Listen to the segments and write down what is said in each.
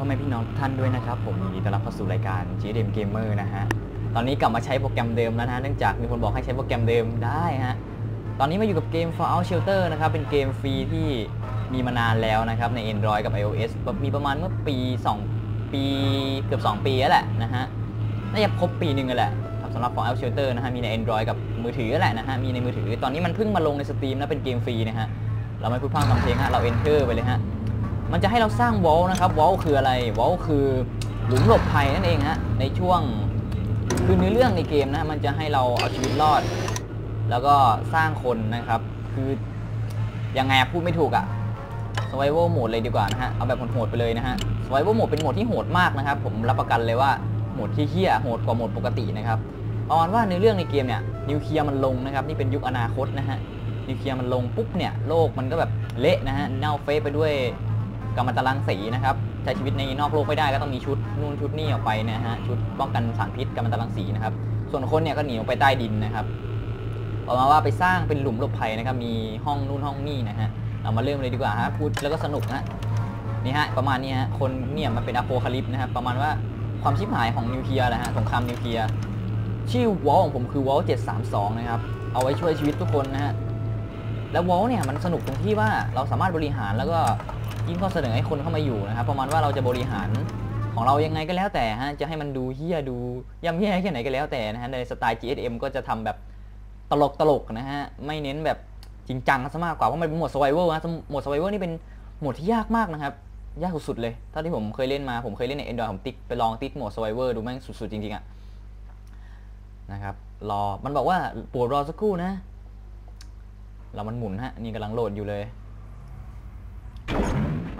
พ่อแม่พี่น้องทุกท่านด้วยนะครับ ผมยินดีต้อนรับเข้าสู่รายการ GDM Gamer นะฮะ ตอนนี้กลับมาใช้โปรแกรมเดิมแล้วนะฮะเนื่องจากมีคนบอกให้ใช้โปรแกรมเดิมได้ฮะ ตอนนี้มาอยู่กับเกม Fallout Shelter นะครับ เป็นเกมฟรีที่มีมานานแล้วนะครับ ใน Android กับ iOS มีประมาณเมื่อปี 2 ปีเกือบ 2 ปีแล้วแหละนะฮะ น่าจะครบปีหนึ่งแล้วแหละสำหรับ Fallout Shelter นะฮะ มีใน Android กับมือถือแหละนะฮะ มีในมือถือ ตอนนี้มันเพิ่งมาลงในสตรีมนะ เป็นเกมฟรีนะฮะ เราไม่พูดพร่ำทำเพลงฮะ เรา enter ไปเลยฮะ มันจะให้เราสร้างวอลนะครับวอลคืออะไรวอลคือหลุมหลบภัยนั่นเองฮะในช่วงคือเนื้อเรื่องในเกมนะมันจะให้เราเอาชีวิตรอด แล้วก็สร้างคนนะครับ คือยังไงพูดไม่ถูกอะ survival mode เลยดีกว่านะฮะเอาแบบโหดๆไปเลยนะฮะ survival mode เป็นโหมดที่โหดมากนะครับ ผมรับประกันเลยว่าโหมดที่เฮี้ยโหดกว่าโหมดปกตินะครับประมาณว่าในเรื่องในเกมเนี่ยนิวเคลียร์มันลงนะครับนี่เป็นยุคอนาคตนะฮะนิวเคลียร์มันลงปุ๊บเนี่ยโลกมันก็แบบเละนะฮะเน่าเฟะไปด้วย กัมมันตรังสีนะครับใช้ชีวิตในนอกโลกไม่ได้ก็ต้องมีชุดนู่นชุดนี่ออกไปนะฮะชุดป้องกันสารพิษกัมมันตรังสีนะครับ ส่วนคนเนี่ยก็หนีออกไปใต้ดินนะครับออมาว่าไปสร้างเป็นหลุมหลบภัยนะครับ มีห้องนู่นห้องนี่นะฮะเรามาเริ่มเลยดีกว่าฮะพูดแล้วก็สนุกนะนี่ฮะประมาณนี้ฮะคนเนี่ยมันเป็นอโพคาลิปนะครับประมาณว่าความชิบหายของนิวเคลียร์นะฮะสงครามนิวเคลียร์ชื่อวอลของผมคือวอล732นะครับเอาไว้ช่วยชีวิตทุกคนนะฮะแล้ววอลเนี่ยมันสนุกตรงที่ว่าเราสามารถบริหารแล้วก็ ยิ่งข้อเสนอให้คนเข้ามาอยู่นะครับประมาณว่าเราจะบริหารของเรายังไงก็แล้วแต่ฮะจะให้มันดูเฮี้ยดูย่ำแย่แค่ไหนก็แล้วแต่นะฮะในสไตล์ GSM ก็จะทำแบบตลกตลกนะฮะไม่เน้นแบบจริงจังซะมากกว่าเพราะมันเป็นหมวด survival นะหมวด survival นี่เป็นหมวดที่ยากมากนะครับยากสุดๆเลยเท่าที่ผมเคยเล่นมาผมเคยเล่นใน Android ผมติ๊กไปลองติ๊กโหมด survival ดูแม่งสุดๆจริงๆอะนะครับรอมันบอกว่าปรดรอสักครู่นะเรามันหมุนฮะนี่กำลังโหลดอยู่เลย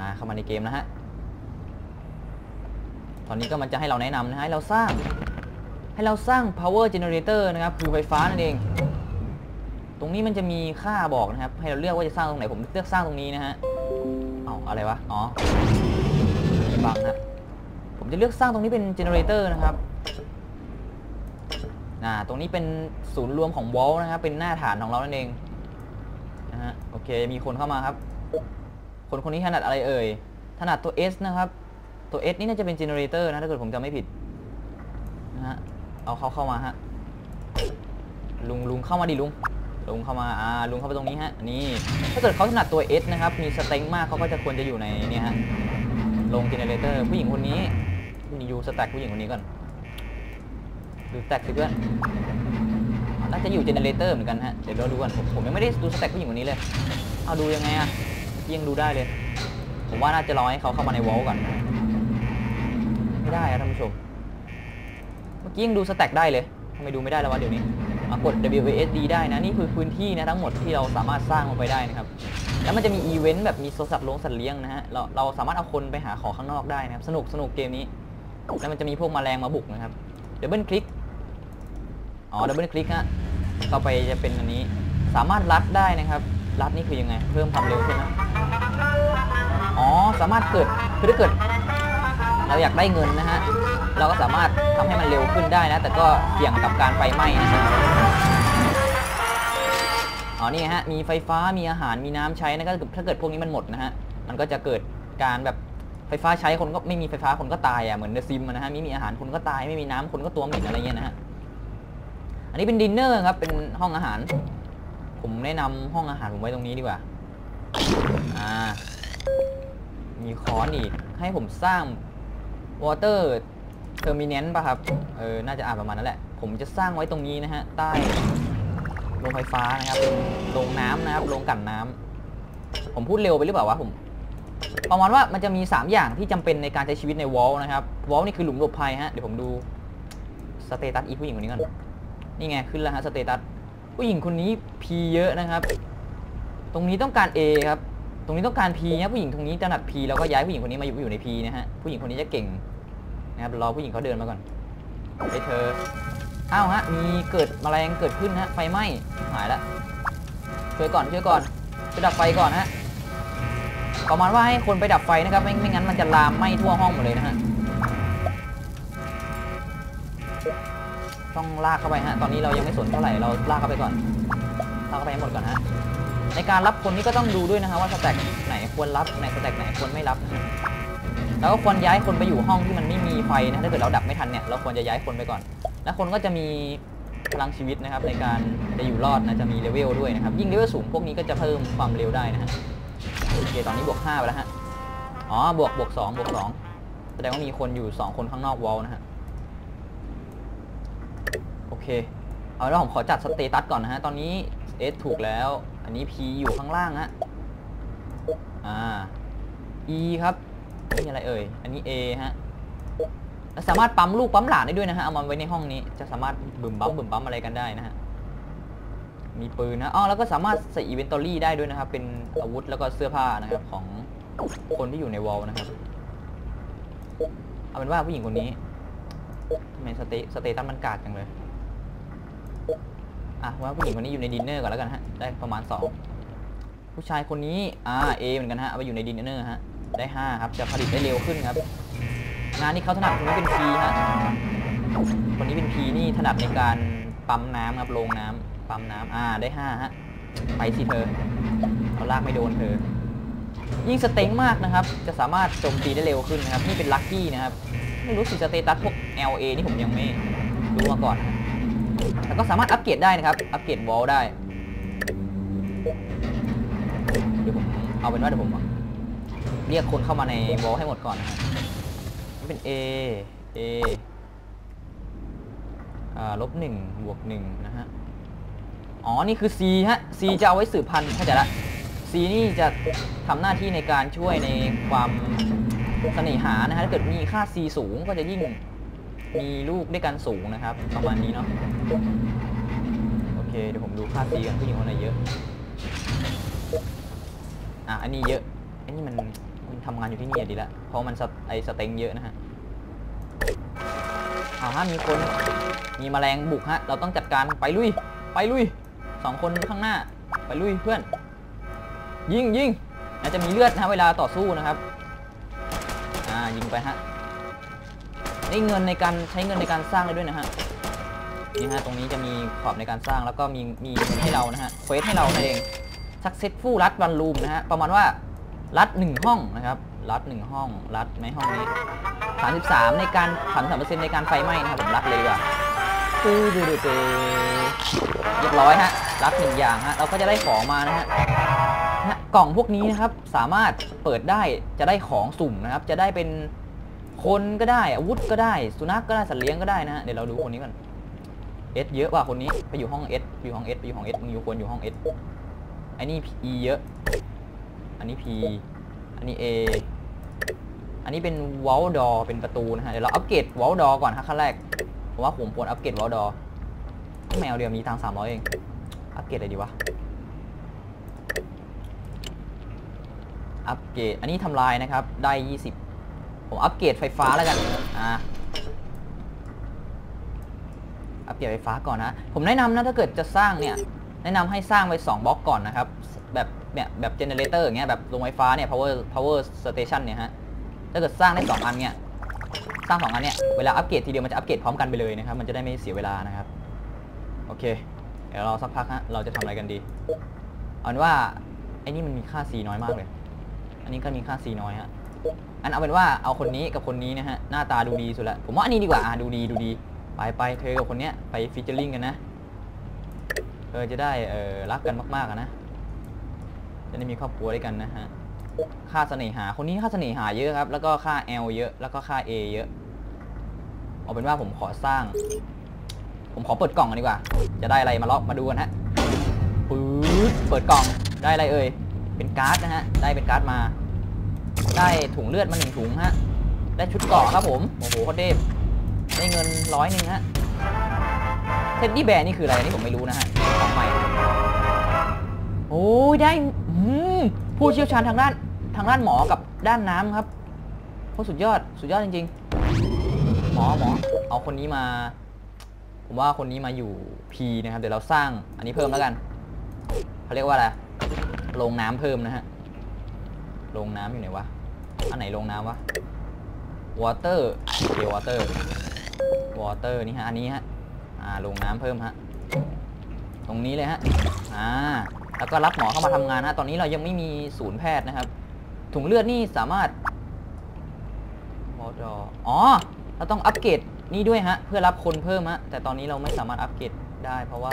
มาเข้ามาในเกมนะฮะ ตอนนี้ก็มันจะให้เราแนะนำนะฮะให้เราสร้าง ให้เราสร้าง power generator นะครับ คือไฟฟ้านั่นเอง ตรงนี้มันจะมีค่าบอกนะครับ ให้เราเลือกว่าจะสร้างตรงไหน ผมเลือกสร้างตรงนี้นะฮะเอาอะไรวะ อ๋อมีบังฮะผมจะเลือกสร้างตรงนี้เป็น generator นะครับอ่าตรงนี้เป็นศูนย์รวมของ wall นะครับ เป็นหน้าฐานของเรานั่นเองนะฮะ โอเค มีคนเข้ามาครับ คนคนนี้ถนัดอะไรเอ่ย ถนัดตัว S นะครับ ตัว S นี่น่าจะเป็นเจเนเรเตอร์นะถ้าเกิดผมจำไม่ผิดนะฮะ เอาเขาเข้ามาฮะ ลุงลุงเข้ามาดิลุง ลุงเข้ามา อ่า ลุงเข้าไปตรงนี้ฮะ นี่ ถ้าเกิดเขาถนัดตัว S นะครับ มีสเต็งมากเขาก็จะควรจะอยู่ในเนี่ยฮะ ลงเจเนเรเตอร์ผู้หญิงคนนี้นี่อยู่สแต็กผู้หญิงคนนี้ก่อนดูสแต็กสิเพื่อนน่าจะอยู่เจเนเรเตอร์เหมือนกันฮะ เดี๋ยวเราดูกันผมผมยังไม่ได้ดูสเต็กผู้หญิงคนนี้เลย เอาดูยังไงอะ ยังดูได้เลย ผมว่าน่าจะรอให้เขาเข้ามาในวอลก่อน ไม่ได้อะท่านผู้ชม เมื่อกี้ยังดูสเต็กได้เลยทำไมดูไม่ได้แล้ววะเดี๋ยวนี้มากด WASD ได้นะ นี่คือพื้นที่นะทั้งหมดที่เราสามารถสร้างลงไปได้นะครับ แล้วมันจะมีอีเวนต์แบบมีสัตว์ลงสัตว์เลี้ยงนะฮะ เราเราสามารถเอาคนไปหาของข้างนอกได้นะครับ สนุกสนุกเกมนี้ แล้วมันจะมีพวกแมลงมาบุกนะครับเดบเบิลคลิก อ๋อดับเบิลคลิกฮะเข้าไปจะเป็นอันนี้ สามารถรัดได้นะครับ รัดนี่คือยังไง เพิ่มความเร็วใช่ไหมอ๋อ สามารถเกิดคือถ้าเกิด เราอยากได้เงินนะฮะ เราก็สามารถทำให้มันเร็วขึ้นได้นะ แต่ก็เสี่ยงกับการไฟไหม้นะฮะอ๋อ นี่ฮะ มีไฟฟ้า มีอาหาร มีน้ำใช้นะก็ถ้าเกิดพวกนี้มันหมดนะฮะ มันก็จะเกิดการแบบไฟฟ้าใช้คนก็ไม่มีไฟฟ้าคนก็ตายอะ เหมือนในซิมนะฮะไม่มีอาหารคนก็ตาย ไม่มีน้ำคนก็ตัวเหม็นอะไรเงี้ยนะฮะ อันนี้เป็นดินเนอร์ครับ เป็นห้องอาหาร ผมแนะนำห้องอาหารผมไว้ตรงนี้ดีกว่า อ่า มีคอนอีก ให้ผมสร้าง water terminal ป่ะครับ เออ น่าจะอ่านประมาณนั้นแหละ ผมจะสร้างไว้ตรงนี้นะฮะ ใต้โรงไฟฟ้านะครับโรงน้ำนะครับโรงกั่นน้ำ ผมพูดเร็วไปหรือเปล่าวะผม ประมาณว่ามันจะมี 3 อย่างที่จำเป็นในการใช้ชีวิตในวอลนะครับ วอลนี่คือหลุมหลบภัยฮะ เดี๋ยวผมดูสเตตัสอีผู้หญิงคนนี้ก่อน นี่ไงขึ้นแล้วฮะสเตตัส ผู้หญิงคนนี้ P เยอะนะครับ ตรงนี้ต้องการ A ครับ ตรงนี้ต้องการ P นะผู้หญิงตรงนี้ถนัด P แล้วก็ย้ายผู้หญิงคนนี้มาอยู่อยู่ใน P นะฮะ ผู้หญิงคนนี้จะเก่งนะครับ รอผู้หญิงเขาเดินมาก่อนไอเธอ อ้าวฮะ มีเกิดแมลงเกิดขึ้นฮะ ไฟไหม้ หายแล้วช่วยก่อนช่วยก่อนช่วยดับไฟก่อนฮะ ประมาณว่าให้คนไปดับไฟนะครับ ไม่ไม่งั้นมันจะลามไหม้ทั่วห้องหมดเลยนะฮะ ต้องลากเข้าไปฮะ ตอนนี้เรายังไม่สนเท่าไหร่ เราลากเข้าไปก่อน ลากเข้าไปให้หมดก่อนฮะ ในการรับคนนี่ก็ต้องดูด้วยนะฮะว่าสแต็กไหนควรรับไหนสแต็กไหนควรไม่รับนะแล้วก็ควรย้ายคนไปอยู่ห้องที่มันไม่มีไฟนะถ้าเกิดเราดับไม่ทันเนี่ยเราควรจะย้ายคนไปก่อน แล้วคนก็จะมีพลังชีวิตนะครับในการจะอยู่รอดนะจะมีเลเวลด้วยนะครับยิ่งเลเวลสูงพวกนี้ก็จะเพิ่มความเร็วได้นะฮะโอเคตอนนี้บวก5ไปแล้วฮะอ๋อบวกบวก2บวก2แสดงว่ามีคนอยู่ 2 คนข้างนอกวอลนะฮะ เค เอาแล้วผมขอจัดสเตตัสก่อนนะฮะ ตอนนี้ S ถูกแล้ว อันนี้ P อยู่ข้างล่างฮะ อ่า E ครับนี่อะไรเอ่ย อันนี้ A ฮะแล้วสามารถปั๊มลูกปั๊มหลานได้ด้วยนะฮะ เอามาไว้ในห้องนี้ จะสามารถบึมบั๊มบึมบั๊มอะไรกันได้นะฮะ มีปืนนะอ๋อแล้วก็สามารถใส่อีเวนตอรี่ได้ด้วยนะครับ เป็นอาวุธแล้วก็เสื้อผ้านะครับของคนที่อยู่ในวอลนะครับ เอาเป็นว่าผู้หญิงคนนี้ทำไมสเตสเตตัสมันกาดจังเลย อะว่าผู้หญิงคนนี้อยู่ในดินเนอร์ก่อนแล้วกันฮะ ได้ประมาณ 2 ผู้ชายคนนี้อ่า A เหมือนกันฮะเอาไปอยู่ในดินเนอร์ฮะ ได้ 5 ครับ จะผลิตได้เร็วขึ้นครับ งานที่เขาถนัดคนนี้เป็น P ฮะ คนนี้เป็น P นี่ถนัดในการปั๊มน้ำครับโรงน้ำปั๊มน้ำอ่าได้ 5 ฮะ ไปสิเธอเอาลากไม่โดนเธอ ยิ่งสเต็งมากนะครับ จะสามารถโจมตีได้เร็วขึ้นนะครับ นี่เป็นลัคกี้นะครับ ไม่รู้สิสเตตัสพวก LA นี่ผมยังไม่รู้มาก่อนนะ ก็สามารถอัปเกรดได้นะครับ อัปเกรดวอลได้ เดี๋ยวผมเอาเป็นว่าเดี๋ยวผมเรียกคนเข้ามาในวอลให้หมดก่อนนะครับเป็น A A อ่าลบหนึ่งบวกหนึ่งนะฮะ อ๋อ นี่คือ C ฮะ C จะเอาไว้สืบพันธุ์เข้าใจละ C นี่จะทำหน้าที่ในการช่วยในความเสน่หานะฮะ ถ้าเกิดมีค่า C สูงก็จะยิ่ง มีลูกด้วยกันสูงนะครับ ประมาณนี้เนาะโอเคเดี๋ยวผมดูค่า C กันผู้หญิงคนไหนเยอะอะอันนี้เยอะอันนี้มันมันทำงานอยู่ที่นี่ดีละเพราะมันสไอสเต็งเยอะนะฮะเอาฮะมีคนมีแมลงบุกฮะ เราต้องจัดการไปลุย ไปลุยสองคนข้างหน้า ไปลุยเพื่อน ยิงยิงน่าจจะมีเลือดนะฮะเวลาต่อสู้นะครับ อ่ายิงไปฮะ ได้เงินในการใช้เงินในการสร้างได้ด้วยนะฮะนี่ฮะตรงนี้จะมีขอบในการสร้างแล้วก็มีมีเงินให้เรานะฮะเควสให้เรานั่นเอง successful รัดวันรูมนะฮะประมาณว่ารัดหนึ่งห้องนะครับรัดหนึ่งห้องรัดในห้องนี้33ในการ33%ในการไฟไหม้นะครับผมรัดเลยดีกว่าตื้อดื้อดื้อเรียบร้อยฮะรัดหนึ่งอย่างฮะเราก็จะได้ของมานะฮะนะกล่องพวกนี้นะครับสามารถเปิดได้จะได้ของสุ่มนะครับ จะได้เป็น คนก็ได้อาวุธก็ได้ สุนัขก็ได้สัตว์เลี้ยงก็ได้นะฮะเดี๋ยวเราดูคนนี้ก่อนเอสเยอะว่ะคนนี้ไปอยู่ห้องเอสอยู่ห้องเอสไปอยู่ห้องเอสมึงอยู่ควรอยู่ห้องเอสไอ้นี่ E เยอะ อันนี้ P อันนี้ A อันนี้เป็นวอลดอเป็นประตูนะฮะเดี๋ยวเราอัปเกรดวอลดอก่อนฮะขั้นแรกเพราะว่าผมควรอัปเกรดวอลดอแมวเดียวมีตังสามร้อยเองอัปเกรดอะไรดีวะอัปเกรดอันนี้ทำลายนะครับได้20 ผมอัปเกรดไฟฟ้าแล้วกัน อ่า อัปเกรดไฟฟ้าก่อนนะ ผมแนะนำนะถ้าเกิดจะสร้างเนี่ย แนะนำให้สร้างไว้ 2บล็อกก่อนนะครับ แบบเนี่ยแบบเจเนเรเตอร์อย่างเงี้ยแบบโรงไฟฟ้าเนี่ย power power station เนี่ยฮะ ถ้าเกิดสร้างได้ 2 อันเนี่ย สร้าง 2 อันเนี่ย เวลาอัปเกรดทีเดียวมันจะอัปเกรดพร้อมกันไปเลยนะครับ มันจะได้ไม่เสียเวลานะครับ โอเค เดี๋ยวเราสักพักฮะ เราจะทำอะไรกันดี เอาเป็นว่าไอ้นี่มันมีค่า C น้อยมากเลย อันนี้ก็มีค่า C น้อยฮะ อันเอาเป็นว่าเอาคนนี้กับคนนี้นะฮะหน้าตาดูดีสุดละผมว่าอันนี้ดีกว่าอะดูดีดูดี ไปไปเธอกับคนเนี้ยไปฟีเจอร์ลิงกันนะเออจะได้เออรักกันมากๆนะจะได้มีครอบครัวด้วยกันนะฮะค่าเสน่หาคนนี้ค่าเสน่หาเยอะครับ แล้วก็ค่า L เยอะแล้วก็ค่า A เยอะเอาเป็นว่าผมขอสร้าง ผมขอเปิดกล่องกันดีกว่า จะได้อะไรมาล็อกมาดูกันฮะปื๊ดเปิดกล่องได้อะไรเอ่ยเป็นการ์ดนะฮะได้เป็นการ์ดมา ได้ถุงเลือดมาหนึ่งถุงฮะ ได้ชุดเกาะครับผม โอ้โหโคตรเทพได้เงินร้อยหนึ่งฮะเท็ดดี้แบร์นี่คืออะไรนี่ผมไม่รู้นะฮะ ของใหม่ โอ้ยได้ผู้เชี่ยวชาญทางด้านทางด้านหมอกับด้านน้ำครับโคตรสุดยอด สุดยอดจริง ๆ หมอหมอ เอาคนนี้มา ผมว่าคนนี้มาอยู่ P นะครับ เดี๋ยวเราสร้าง อันนี้เพิ่มแล้วกัน เขาเรียกว่าอะไรโรงน้ำเพิ่มนะฮะ โรงน้ำอยู่ไหนวะ อันไหนโรงน้ำวะ water โอเค water water นี่ฮะ อันนี้ฮะ อ่าโรงน้ำเพิ่มฮะ ตรงนี้เลยฮะ อ่า แล้วก็รับหมอเข้ามาทำงานฮะ ตอนนี้เรายังไม่มีศูนย์แพทย์นะครับ ถุงเลือดนี่สามารถรออ๋อ เราต้องอัปเกรดนี่ด้วยฮะ เพื่อรับคนเพิ่มฮะ แต่ตอนนี้เราไม่สามารถอัปเกรดได้ เพราะว่า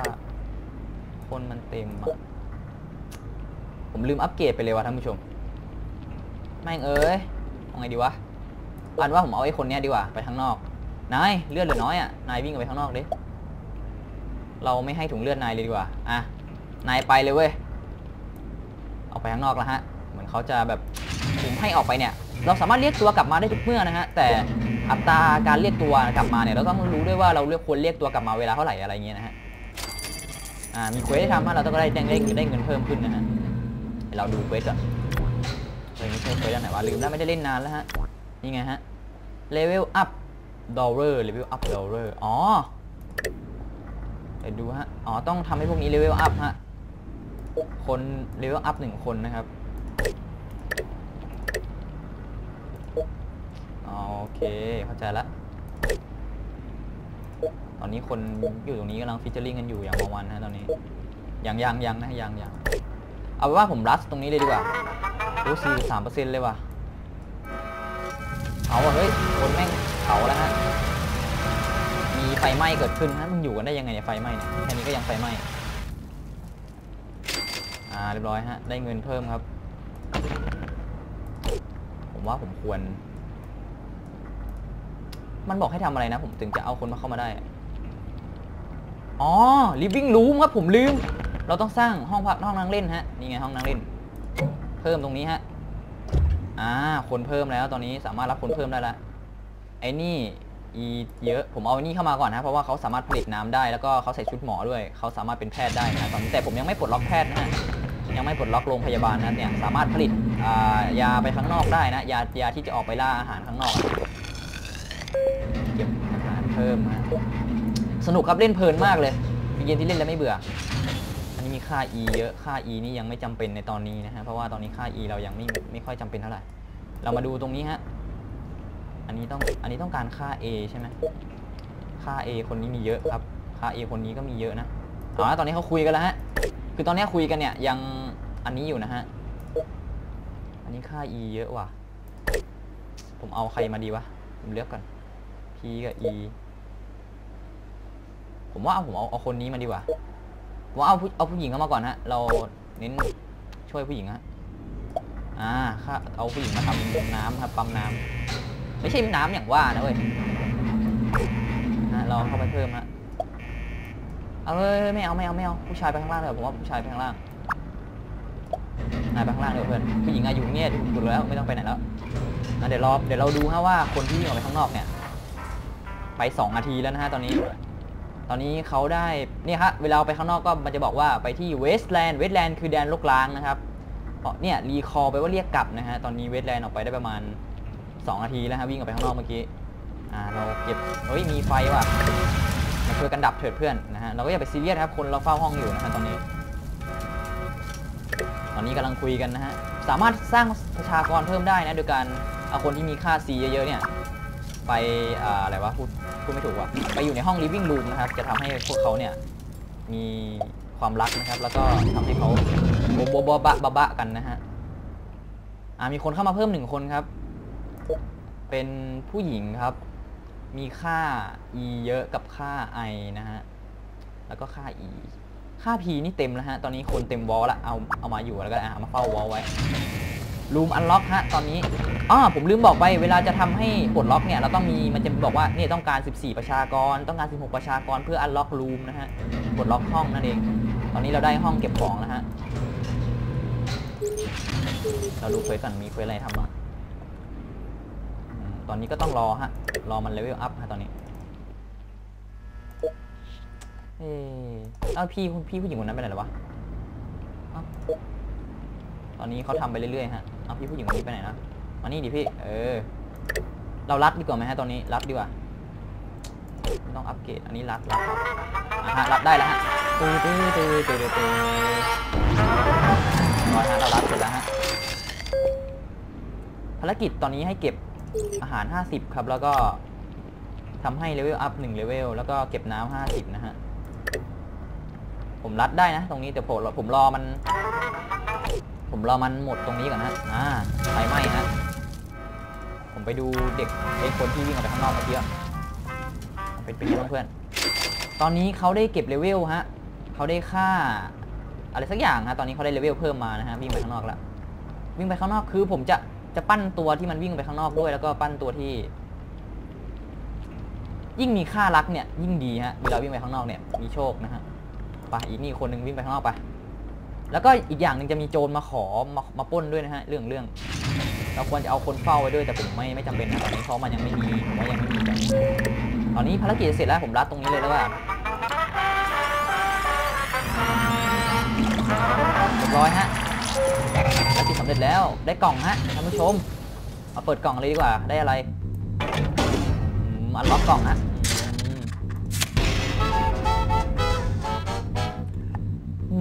คนมันเต็มผมลืมอัปเกรดไปเลยว่ะท่านผู้ชม ม่งเอ้ยเอาไงดีวะอันว่าผมเอาไอ้คนเนี้ยดีกว่าไปข้างนอก นายเลือดเหลือน้อยอะ นายวิ่งออกไปข้างนอกดิ เราไม่ให้ถุงเลือดนายเลยดีกว่า อะ นายไปเลยเว้ย ออกไปข้างนอกแล้วฮะ เหมือนเขาจะแบบผมให้ออกไปเนี่ย เราสามารถเรียกตัวกลับมาได้ทุกเมื่อนะฮะ แต่อัตราการเรียกตัวกลับมาเนี่ยเราต้องรู้ด้วยว่าเราเลือกควรเรียกตัวกลับมาเวลาเท่าไหร่อะไรเงี้ยนะฮะ อ่า มีเควสให้ทำฮะเราต้องได้ได้ได้ได้เงินเพิ่มขึ้นนะฮะเดี๋ยวเราดูเควสก่อน เฮ้ยไม่ใช่เควสอันไหนวะลืมแล้วไม่ได้เล่นนานแล้วฮะนี่ไงฮะ level up dollar level up dollar อ๋อเดี๋ยวดูฮะอ๋อต้องทำให้พวกนี้ level up ฮะคน level up หนึ่งคนนะครับอ๋อโอเคเข้าใจละตอนนี้คนอยู่ตรงนี้กำลังฟิชเชอร์ลิงกันอยู่อย่างบาวันนะตอนนี้ยังยังยังนะยังยังเอาเป็นว่าผมรัสตรงนี้เลยดีกว่า อ้สี่สามเปอร์เซ็นต์เลยว่ะ เอาว่ะเฮ้ย คนแม่งเผาแล้วฮะ มีไฟไหม้เกิดขึ้นฮะ มึงอยู่กันได้ยังไงเนี่ยไฟไหม้เนี่ย แค่นี้ก็ยังไฟไหม้ อ่า เรียบร้อยฮะ ได้เงินเพิ่มครับ ผมว่าผมควร มันบอกให้ทำอะไรนะ ผมถึงจะเอาคนมาเข้ามาได้ อ๋อ living room ครับผมลืม เราต้องสร้างห้องพักห้องนั่งเล่นฮะ นี่ไงห้องนั่งเล่น เพิ่มตรงนี้ฮะอ่าคนเพิ่มแล้วตอนนี้สามารถรับคนเพิ่มได้ล้วไอ้นี่อีเยอะผมเอาไอ้นี่เข้ามาก่อนนะเพราะว่าเขาสามารถผลิตน้ำได้แล้วก็เขาใส่ชุดหมอด้วยเขาสามารถเป็นแพทย์ได้นะตอนนี้แต่ผมยังไม่ปลดล็อกแพทย์นะฮะยังไม่ปลดล็อกโรงพยาบาลนะเนี่ยสามารถผลิตายาไปข้างนอกได้นะยายาที่จะออกไปล่าอาหารข้างนอกเก็บอาหารเพิ่มนะสนุกครับเล่นเพลินมากเลยเป็นเกมที่เล่นแล้วไม่เบื่อ อันนี้มีค่า E เยอะ ค่า E นี่ยังไม่จำเป็นในตอนนี้นะฮะ เพราะว่าตอนนี้ค่า E เรายังไม่ไม่ค่อยจำเป็นเท่าไหร่ เรามาดูตรงนี้ฮะ อันนี้ต้อง อันนี้ต้องการค่า A ใช่ไหมค่า A คนนี้มีเยอะครับ ค่า A คนนี้ก็มีเยอะนะอ๋อตอนนี้เขาคุยกันแล้วฮะ คือตอนนี้คุยกันเนี่ยยังอันนี้อยู่นะฮะ อันนี้ค่า E เยอะว่ะ ผมเอาใครมาดีวะ ผมเลือกก่อน P กับ E ผมว่าเอาผมเอาเอาคนนี้มาดีกว่า ว่าเอาผู้เอาผู้หญิงเข้ามาก่อนฮะ เราเน้นช่วยผู้หญิงฮะ อ่าค่าเอาผู้หญิงมาทำน้ำครับปั๊มน้ำไม่ใช่น้ำอย่างว่านะเว้ยนะเราเข้าไปเพิ่มฮะ เอาเอ้ยไม่เอาไม่เอาไม่เอาผู้ชายไปข้างล่างเลยผมว่าผู้ชายไปข้างล่างนายไปข้างล่างเลยเพื่อนผู้หญิงอายุเนี่ยถูกแล้วไม่ต้องไปไหนแล้วนะเดี๋ยวรอเดี๋ยวเราดูฮะว่าคนที่วิ่งออกไปข้างนอกเนี่ย ไปสองนาทีแล้วนะฮะตอนนี้ ตอนนี้เขาได้เนี่ยฮะเวลาไปข้างนอกก็มันจะบอกว่าไปที่เวสต์แลนด์เวสต์แลนด์คือแดนลกล้างนะครับเนี่ยรีคอร์ไปว่าเรียกกลับนะฮะตอนนี้เวสต์แลนด์ออกไปได้ประมาณ2นาทีแล้วฮะวิ่งออกไปข้างนอกเมื่อกี้อ่าเราเก็บเฮ้ยมีไฟว่ะมาช่วยกันดับเถิดเพื่อนนะฮะเราก็อย่าไปซีเรียสครับคนเราเฝ้าห้องอยู่นะฮะตอนนี้ ตอนนี้กำลังคุยกันนะฮะสามารถสร้างประชากรเพิ่มได้นะโดยการเอาคนที่มีค่า C เยอะๆเนี่ย ไปออะไรวะพูดพูดไม่ถูกว่ะไปอยู่ในห้อง living room นะครับ จะทำให้พวกเขาเนี่ยมีความรักนะครับ แล้วก็ทำให้เขาโบโบบะบะบะกันนะฮะอ่ามีคนเข้ามาเพิ่มหนึ่งคนครับ เป็นผู้หญิงครับ มีค่า e เยอะกับค่า i นะฮะ แล้วก็ค่า e ค่า p นี่เต็มแล้วฮะ ตอนนี้คนเต็มวอลละ เอาเอามาอยู่แล้วก็เอามาเฝ้าวอลไว้ รูมอันล็อกฮะตอนนี้อ๋อผมลืมบอกไปเวลาจะทำให้ปลดล็อกเนี่ยเราต้องมีมันจะบอกว่าเนี่ยต้องการ 14 ประชากร ต้องการ 16 ประชากรเพื่ออันล็อกรูมนะฮะปลดล็อกห้องนั่นเอง ตอนนี้เราได้ห้องเก็บของแล้วฮะเราดูเควสก่อนมีเควสอะไรทำบ้างตอนนี้ก็ต้องรอฮะรอมันเลเวลอัพฮะตอนนี้เออเอ้าพี่พี่ผู้หญิงคนนั้นไปไหนแล้ววะเอ้าตอนนี้เขาทำไปเรื่อยๆฮะ เอาพี่ผู้หญิงคนนี้ไปไหนนะมานี่ดิพี่ เออ เรารัดดีกว่าไหมฮะตอนนี้รัดดีกว่า ต้องอัปเกรด อันนี้รัดรัดอะฮะรัดได้แล้วฮะตื้อตื้อตื้อตื้อตื้อร้อยฮะเรารัดเสร็จแล้วฮะ ภารกิจตอนนี้ให้เก็บอาหาร 50 ครับ แล้วก็ทำให้เลเวลอัพ1เลเวลแล้วก็เก็บน้ำ50 นะฮะ ผมรัดได้นะ ตรงนี้แต่ผมผมรอมัน ผมรอมันหมดตรงนี้ก่อนนะอ่าไฟไหม้ฮะผมไปดูเด็กไอ้คนที่วิ่งออกไปข้างนอกเมื่อกี้อะเป็นเป็นยังไงเพื่อน ตอนนี้เขาได้เก็บเลเวลฮะเขาได้ค่าอะไรสักอย่างฮะตอนนี้เขาได้เลเวลเพิ่มมานะฮะวิ่งไปข้างนอกแล้ววิ่งไปข้างนอกคือผมจะจะปั้นตัวที่มันวิ่งไปข้างนอกด้วย แล้วก็ปั้นตัวที่ ยิ่งมีค่ารักเนี่ย ยิ่งดีฮะเวลาวิ่งไปข้างนอกเนี่ยมีโชคนะฮะไปอีกนี่คนหนึ่งวิ่งไปข้างนอกไป แล้วก็อีกอย่างหนึ่งจะมีโจรมาขอมามาปล้นด้วยนะฮะเรื่องเรื่อง เราควรจะเอาคนเฝ้าไว้ด้วยแต่ผมไม่ไม่จำเป็นนะตอนนี้เพราะมันยังไม่มีผมว่ายังไม่มีกันตอนนี้ภารกิจเสร็จแล้วผมรัดตรงนี้เลยแล้วว่าเรียบร้อยฮะภารกิจสำเร็จแล้วได้กล่องฮะท่านผู้ชมมาเปิดกล่องเลยดีกว่าได้อะไรอันล็อกกล่องฮะ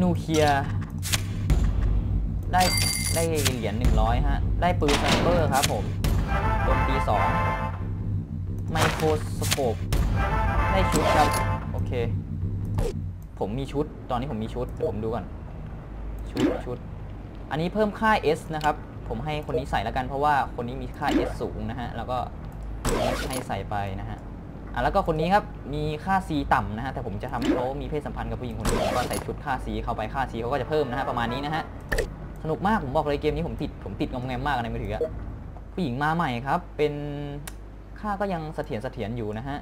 นูเคลียร์ ได้ได้เหรียญ100ฮะ ได้ปืนไซเบอร์ครับผมโจมตี2ไมโครสโคปได้ชุดครับ โอเค ผมมีชุด ตอนนี้ผมมีชุด ผมดูก่อน ชุดชุด อันนี้เพิ่มค่า S นะครับ ผมให้คนนี้ใส่แล้วกัน เพราะว่าคนนี้มีค่า S สูงนะฮะ แล้วก็ให้ใส่ไปนะฮะอะแล้วก็คนนี้ครับ มีค่า C ต่ำนะฮะ แต่ผมจะทำให้เขามีเพศสัมพันธ์กับผู้หญิงคนนี้ก็ใส่ชุดค่า C เข้าไป ค่า C เขาก็จะเพิ่มนะฮะ ประมาณนี้นะฮะ นุกมากผมบอกเลยเกมนี้ผมติดผมติดงอมแงมมากในมือถืออะผู้หญิงมาใหม่ครับ เป็นค่าก็ยังเสถียรเสถียรอยู่นะฮะ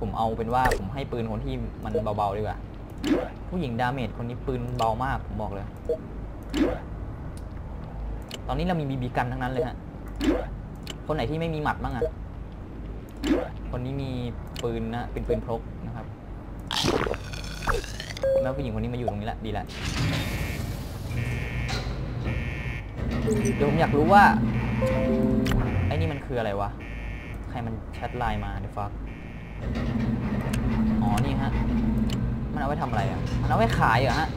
ผมเอาเป็นว่าผมให้ปืนคนที่มันเบาๆดีกว่า ผู้หญิงดาเมจคนนี้ปืนเบามากผมบอกเลย ตอนนี้เรามีบีบีกันทั้งนั้นเลยฮะ คนไหนที่ไม่มีหมัดบ้างอะคนนี้มีปืนนะเป็นปืนพกนะครับ แล้วผู้หญิงคนนี้มาอยู่ตรงนี้ละดีละ เดี๋ยวผมอยากรู้ว่า ไอ้นี่มันคืออะไรวะ ใครมันแชทไลน์มาเดี๋ยวฟักอ๋อ นี่ฮะ มันเอาไว้ทำอะไรอะ มันเอาไว้ขายเหรอฮะ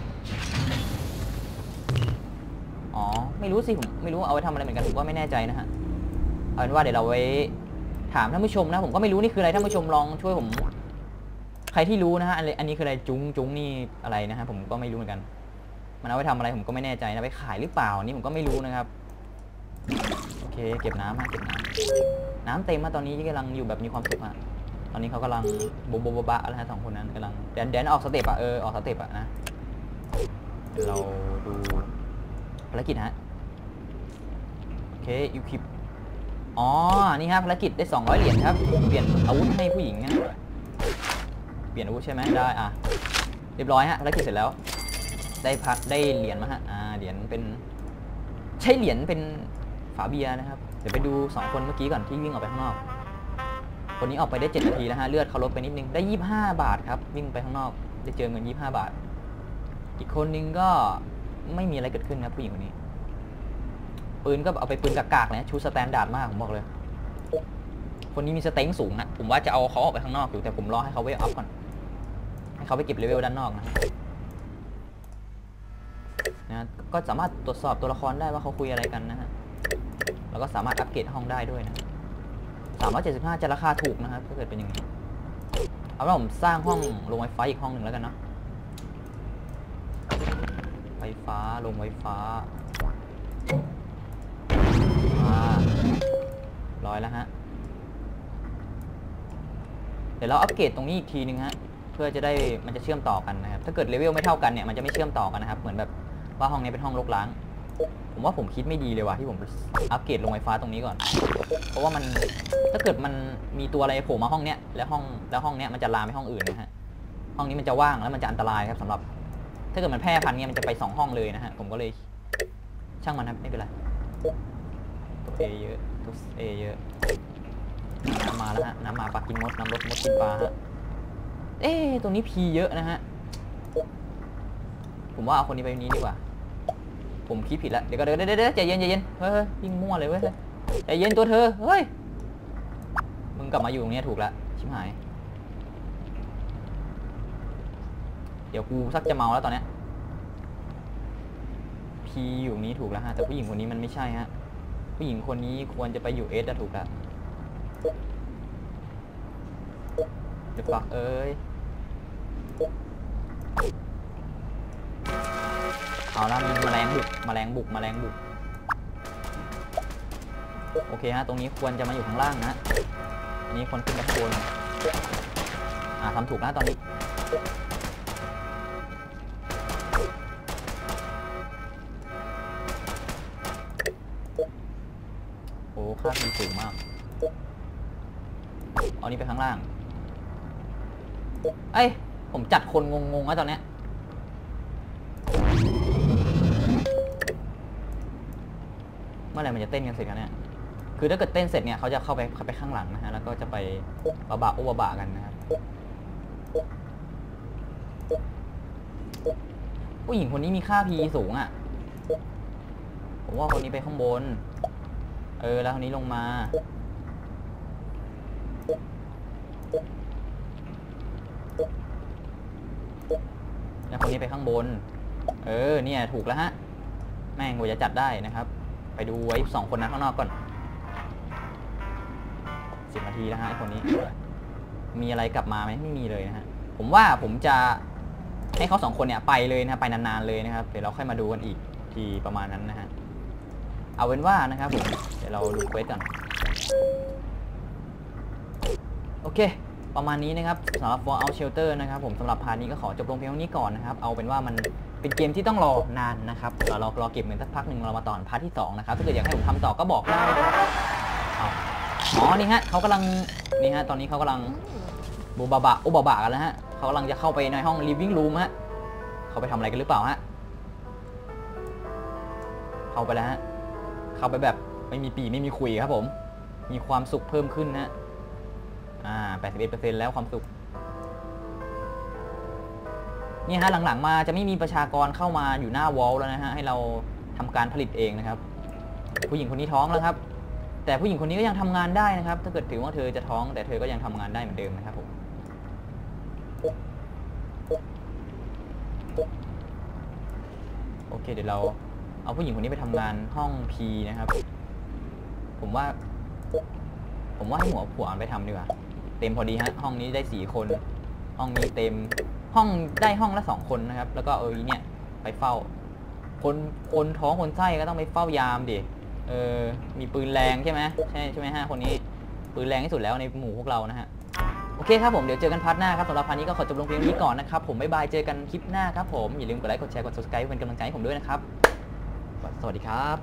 อ๋อ ไม่รู้สิ ผมไม่รู้เอาไว้ทำอะไรเหมือนกันผมก็ไม่แน่ใจนะฮะ เอาเป็นว่าเดี๋ยวเราไว้ถามท่านผู้ชมนะ ผมก็ไม่รู้นี่คืออะไรท่านผู้ชมลองช่วยผม ใครที่รู้นะฮะ อันนนี้คืออะไรจุ้งจุ้งนี่อะไรนะฮะ ผมก็ไม่รู้เหมือนกัน มันเอาไว้ทำอะไรผมก็ไม่แน่ใจนะไปขายหรือเปล่าอันนี่ผมก็ไม่รู้นะครับโอเคเก็บน้ำฮะเก็บน้ำน้ำเต็มมาตอนนี้กำลังอยู่แบบมีความสุขฮะตอนนี้เขากำลังโบโบบบะแล้วฮะสองคนนั้นกำลังแดนแดนออกสเต็ปอะเออออกสเต็ปอะนะเราดูภารกิจฮะโอเคยูคิปอ๋อ นี่ครับภารกิจได้ 200 เหรียญครับ เปลี่ยนอาวุธให้ผู้หญิงนะเปลี่ยนอาวุธใช่ไหมได้ อะ เรียบร้อยฮะภารกิจเสร็จแล้ว ได้พักได้เหรียญมาฮะอ่าเหรียญเป็น ใช้เหรียญเป็นฝาเบียร์นะครับ เดี๋ยวไปดู 2 คนเมื่อกี้ก่อนที่วิ่งออกไปข้างนอก คนนี้ออกไปได้ 7 นาทีแล้วฮะเลือดเขาลดไปนิดนึงได้ 25 บาทครับ วิ่งไปข้างนอก ได้เจอเงิน 25 บาท อีกคนนึงก็ไม่มีอะไรเกิดขึ้นนะผู้หญิงคนนี้ ปืนก็เอาไปปืนกากๆเลยนะชูสแตนดาร์ดมากผมบอกเลย คนนี้มีสเต็งสูงนะผมว่าจะเอาเขาออกไปข้างนอกอยู่แต่ผมรอให้เขาเวลอัพก่อนให้เขาไปเก็บเลเวลด้านนอกนะ นะก็สามารถตรวจสอบตัวละครได้ว่าเขาคุยอะไรกันนะฮะแล้วก็สามารถอัปเกรดห้องได้ด้วยนะสามร้อยเจ็ดสิบห้าจะราคาถูกนะครับถ้าเกิดเป็นอย่างนี้เอาว่าผมสร้างห้องลงไวไฟอีกห้องหนึ่งแล้วกันเนาะไฟฟ้าลงไฟฟ้าร้อยแล้วฮะ เดี๋ยวเราอัปเกรดตรงนี้อีกทีนึงฮะ เพื่อจะได้มันจะเชื่อมต่อกันนะครับ ถ้าเกิดเลเวลไม่เท่ากันเนี่ยมันจะไม่เชื่อมต่อกันนะครับ เหมือนแบบ ว่าห้องนี้เป็นห้องรกร้าง ผมว่าผมคิดไม่ดีเลยว่ะที่ผมอัปเกรดลงไฟฟ้าตรงนี้ก่อน เพราะว่ามันถ้าเกิดมันมีตัวอะไรโผล่มาห้องเนี้ยแล้วห้องแล้วห้องเนี้ยมันจะลามไปห้องอื่นนะฮะห้องนี้มันจะว่างแล้วมันจะอันตรายครับสำหรับ ถ้าเกิดมันแพร่พันธุ์เนี่ยมันจะไปสองห้องเลยนะฮะผมก็เลยช่างมันครับไม่เป็นไรตัวเอเยอะตัวเอเยอะน้ำมาแล้วฮะน้ำมาปลากินมดน้ำรถมดกินปลาฮะเอ๊ตรงนี้พีเยอะนะฮะผมว่าเอาคนนี้ไปนี้ดีกว่า ผมคิดผิดแล้วเดี๋ยวก็เดี๋ยวเดี๋ยวเดี๋ยวใจเย็นใจเย็นเฮ้ยเฮ้ยยิงมั่วเลยเว้ยใจเย็นตัวเธอเฮ้ยมึงกลับมาอยู่ตรงนี้ถูกแล้วชิบหาย เดี๋ยวกูสักจะเมาแล้วตอนเนี้ยพีอยู่ตรงนี้ถูกแล้วฮะแต่ผู้หญิงคนนี้มันไม่ใช่ฮะผู้หญิงคนนี้ควรจะไปอยู่เอสอะถูกแล้วเดี๋ยวปักเอ้ย เอาละมีแมลงบุกแมลงบุกแมลงบุก โอเคฮะ ตรงนี้ควรจะมาอยู่ข้างล่างนะ อันนี้ควรขึ้นไปข้างบนอ่าทำถูกนะตอนนี้ โอ้ค่าพีสูงมาก เอานี้ไปข้างล่าง เอ้ย ผมจัดคนงงๆแล้วตอนเนี้ย มื่อไหร่มันจะเต้นกันเสร็จกันเนี่ยคือถ้าเกิดเต้นเสร็จเนี่ยเขาจะเข้าไปเข้าไปข้างหลังนะฮะแล้วก็จะไปบะบะอุบะบะกันนะครับผู้หญิงคนนี้มีค่า P สูงอะ่ะ ผมว่าคนนี้ไปข้างบน เออ แล้วคนนี้ลงมา แล้วคนนี้ไปข้างบน เออ เนี่ย ถูกแล้วฮะ แม่งกว่าจะจัดได้นะครับ ไปดูไว้สองคนนั้นข้างนอกก่อนสิบนาทีแล้วฮะไอคนนี้ มีอะไรกลับมาไหมไม่มีเลยนะฮะผมว่าผมจะให้เขาสองคนเนี่ยไปเลยนะไปนานๆเลยนะครับ เดี๋ยวเราค่อยมาดูกันอีกทีประมาณนั้นนะฮะเอาเป็นว่านะครับผมเดี๋ยวเราดูเควสก่อนโอเค ประมาณนี้นะครับสำหรับ Fallout Shelter นะครับผมสำหรับพาร์ทนี้ก็ขอจบลงเพียงเท่านี้ก่อนนะครับ เอาเป็นว่ามัน เป็นเกมที่ต้องรอนานนะครับเรารอรอเก็บเงินสักพักหนึ่งเรามาต่อพาร์ทที่2นะครับถ้าเกิดอยากให้ผมทำต่อก็บอกได้นะครับอ๋อนี่ฮะเขากำลังนี่ฮะตอนนี้เขากำลังบูบาบะอุบาบะกันแล้วฮะเขากำลังจะเข้าไปในห้อง living room ฮะเขาไปทำอะไรกันหรือเปล่าฮะเข้าไปแล้วฮะเข้าไปแบบไม่มีปีไม่มีคุยครับผม มีความสุขเพิ่มขึ้นนะอ่า 81%แล้วความสุข นี่ฮะหลังๆมาจะไม่มีประชากรเข้ามาอยู่หน้าวอลแล้วนะฮะให้เราทำการผลิตเองนะครับ ผู้หญิงคนนี้ท้องแล้วครับ แต่ผู้หญิงคนนี้ก็ยังทำงานได้นะครับ ถ้าเกิดถือว่าเธอจะท้อง แต่เธอก็ยังทำงานได้เหมือนเดิมนะครับผมโอเค เดี๋ยวเราเอาผู้หญิงคนนี้ไปทำงานห้อง P นะครับ ผมว่า ผมว่าให้หัวผัวไปทำดีกว่าเต็มพอดีฮะห้องนี้ได้สี่คน ห้องนี้เต็ม ห้องได้ห้องละสองคนนะครับ แล้วก็เออเนี่ยไปเฝ้า คนคนท้องคนไส้ก็ต้องไปเฝ้ายามดิเออมีปืนแรงใช่ไหมใช่ใช่ไหมฮะคนนี้ปืนแรงที่สุดแล้วในหมู่พวกเรานะฮะโอเคครับผมเดี๋ยวเจอกันพาร์ทหน้าครับสำหรับพาร์ทนี้ก็ขอจบลงเพียงนี้ก่อนนะครับผมบ๊ายบายเจอกันคลิปหน้าครับผมอย่าลืมกดไลค์กดแชร์กด subscribe เป็นกำลังใจให้ผมด้วยนะครับ สวัสดีครับ